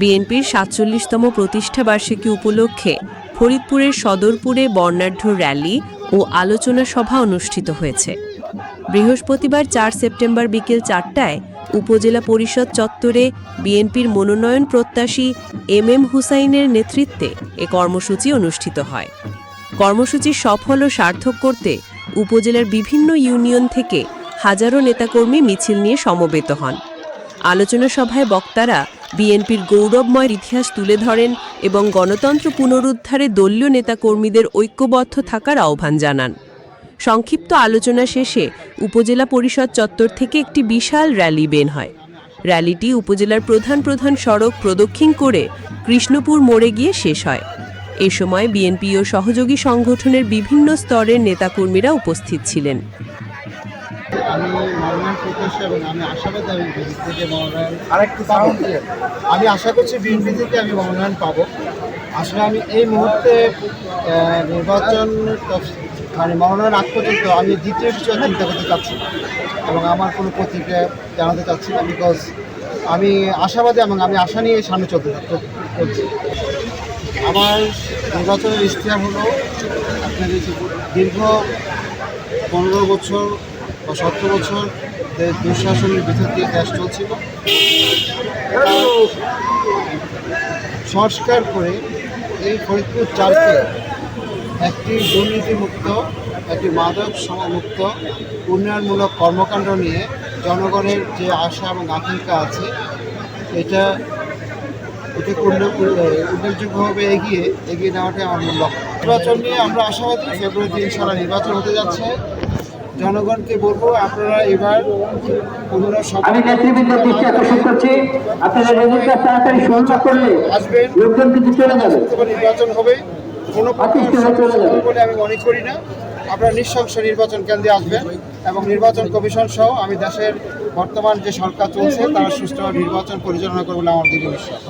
বিএনপির সাতচল্লিশতম প্রতিষ্ঠা বার্ষিকী উপলক্ষে ফরিদপুরের সদরপুরে বর্ণাঢ্য র্যালি ও আলোচনা সভা অনুষ্ঠিত হয়েছে। বৃহস্পতিবার চার সেপ্টেম্বর বিকেল চারটায় উপজেলা পরিষদ চত্বরে বিএনপির মনোনয়ন প্রত্যাশী এম এম হুসাইনের নেতৃত্বে এ কর্মসূচি অনুষ্ঠিত হয়। কর্মসূচি সফল ও সার্থক করতে উপজেলার বিভিন্ন ইউনিয়ন থেকে হাজারো নেতাকর্মী মিছিল নিয়ে সমবেত হন। আলোচনা সভায় বক্তারা বিএনপির গৌরবময় ইতিহাস তুলে ধরেন এবং গণতন্ত্র পুনরুদ্ধারে দলীয় নেতাকর্মীদের ঐক্যবদ্ধ থাকার আহ্বান জানান। সংক্ষিপ্ত আলোচনা শেষে উপজেলা পরিষদ চত্বর থেকে একটি বিশাল র্যালি বের হয়। র্যালিটি উপজেলার প্রধান প্রধান সড়ক প্রদক্ষিণ করে কৃষ্ণপুর মোড়ে গিয়ে শেষ হয়। এ সময় বিএনপি ও সহযোগী সংগঠনের বিভিন্ন স্তরের নেতাকর্মীরা উপস্থিত ছিলেন। আমি মনোনয়ন প্রত্যাশী এবং আমি আশাবাদী আমি বিএনপি থেকে মনোনয়ন আরেকটু পাবো। আমি আশা করছি বিএনপি থেকে আমি মনোনয়ন পাবো। আসলে আমি এই মুহূর্তে নির্বাচন মানে মনোনয়ন আগ পর্যন্ত আমি দ্বিতীয় আর চিন্তা করতে চাচ্ছি এবং আমার কোনো প্রতিক্রিয়া জানাতে চাচ্ছি না বিকজ আমি আশাবাদী এবং আমি আশা নিয়ে সামনে চলতে চল- চলছি। আমার নির্বাচনের ইশতেহার হলো যে দীর্ঘ পনেরো বছর বা বছর দুঃশাসনের ভিতর দিয়ে দেশ চলছিল, সংস্কার করে এই ফরিদপুর চারকে একটি দুর্নীতিমুক্ত, একটি মাদক মুক্ত উন্নয়নমূলক কর্মকাণ্ড নিয়ে জনগণের যে আশা এবং আকাঙ্ক্ষা আছে, এটা এটাকে উল্লেখযোগ্যভাবে এগিয়ে এগিয়ে নেওয়াটাই আমার মূল লক্ষ্য। নির্বাচন নিয়ে আমরা আশাবাদী, ফেব্রুয়ারিতে ইনশাল্লাহ নির্বাচন হতে যাচ্ছে। জনগণকে বলব আপনারা এবার আমি দৃষ্টি আকর্ষণ করছি। আপনারা রেজিস্টার তাড়াতাড়ি সংগ্রহ করলে আসবেন। লোকজন কিন্তু চলে যাবে। নির্বাচন হবে। কোনো প্রকার চলে যাবে। বলে আমি মনে করি না। আপনারা নিঃসংস নির্বাচন কেন্দ্রে আসবেন এবং নির্বাচন কমিশন সহ আমি দেশের বর্তমান যে সরকার চলছে তারা সুষ্ঠুভাবে নির্বাচন পরিচালনা করবে আমার দৃঢ় বিশ্বাস।